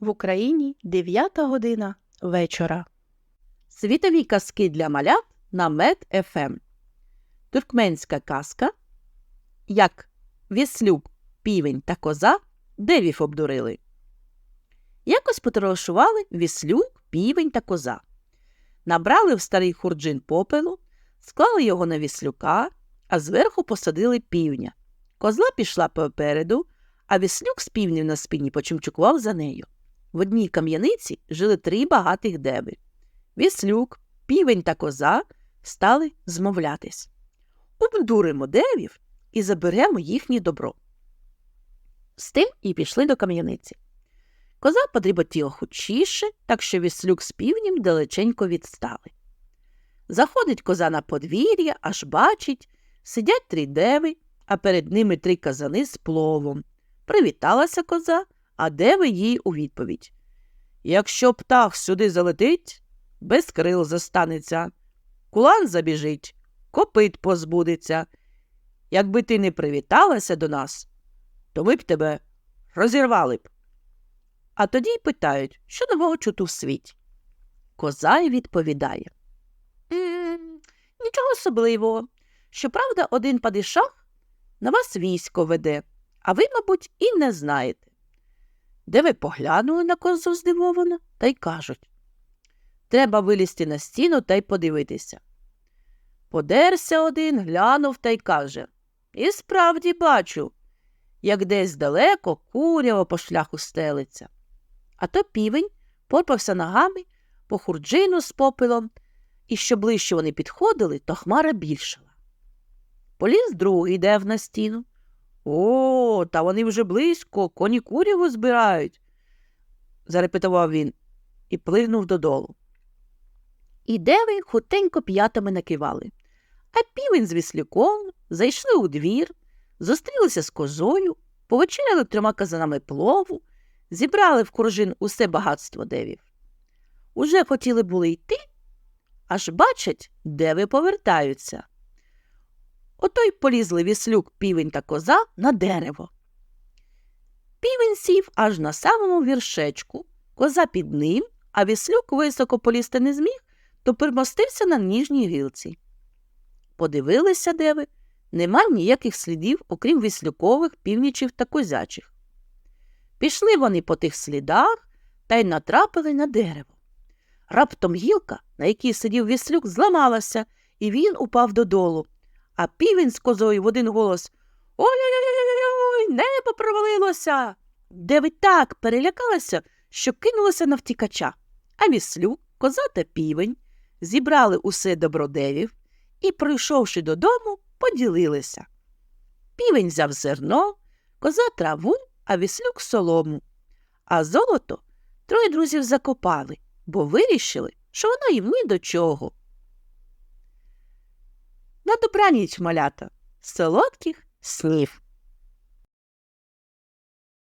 В Україні 9 година вечора. Світові казки для малят на Мед ФМ. Туркменська казка. Як віслюк, півень та коза девів обдурили. Якось потрошували віслюк, півень та коза. Набрали в старий хурджин попелу, склали його на віслюка, а зверху посадили півня. Козла пішла попереду, а віслюк з півнем на спині почимчукував за нею. В одній кам'яниці жили три багатих деви. Віслюк, півень та коза стали змовлятись. Обдуримо девів і заберемо їхнє добро. З тим і пішли до кам'яниці. Коза подріботіла хучіше, так що віслюк з півнем далеченько відстали. Заходить коза на подвір'я, аж бачить, сидять три деви, а перед ними три казани з пловом. Привіталася коза, а деви їй у відповідь. Якщо птах сюди залетить, без крил зостанеться, кулан забіжить, копит позбудеться. Якби ти не привіталася до нас, то ми б тебе розірвали б. А тоді й питають, що нового чуту в світі. Коза й відповідає. «М, Нічого особливого. Щоправда, один падишах на вас військо веде, а ви, мабуть, і не знаєте. Де ви поглянули на козу здивовано та й кажуть. Треба вилізти на стіну та й подивитися. Подерся один, глянув та й каже І справді бачу, як десь далеко курява по шляху стелиться. А то півень порпався ногами по хурджину з попелом, і що ближче вони підходили, то хмара більшала. Поліз другий дев на стіну. О, та вони вже близько, коні куряву збирають, зарепетував він і пливнув додолу. І деви хутенько п'ятами накивали, а півень з віслюком зайшли у двір, зустрілися з козою, повечеряли трьома казанами плову, зібрали в коржин усе багатство девів. Уже хотіли були йти, аж бачать, деви повертаються. Ото й полізли віслюк, півень та коза на дерево. Півень сів аж на самому віршечку, коза під ним, а віслюк високо полізти не зміг, то примостився на ніжній гілці. Подивилися деви, нема ніяких слідів, окрім віслюкових, північів та козячих. Пішли вони по тих слідах та й натрапили на дерево. Раптом гілка, на якій сидів віслюк, зламалася, і він упав додолу. А півень з козою в один голос Ой-ой-ой, небо провалилося. Деви так перелякалися, що кинулися на втікача. А віслюк, коза та півень зібрали усе добродевів і, прийшовши додому, поділилися. Півень взяв зерно, коза траву, а віслюк солому. А золото троє друзів закопали, бо вирішили, що воно їм ні до чого. Добраніч, малята, солодких снів.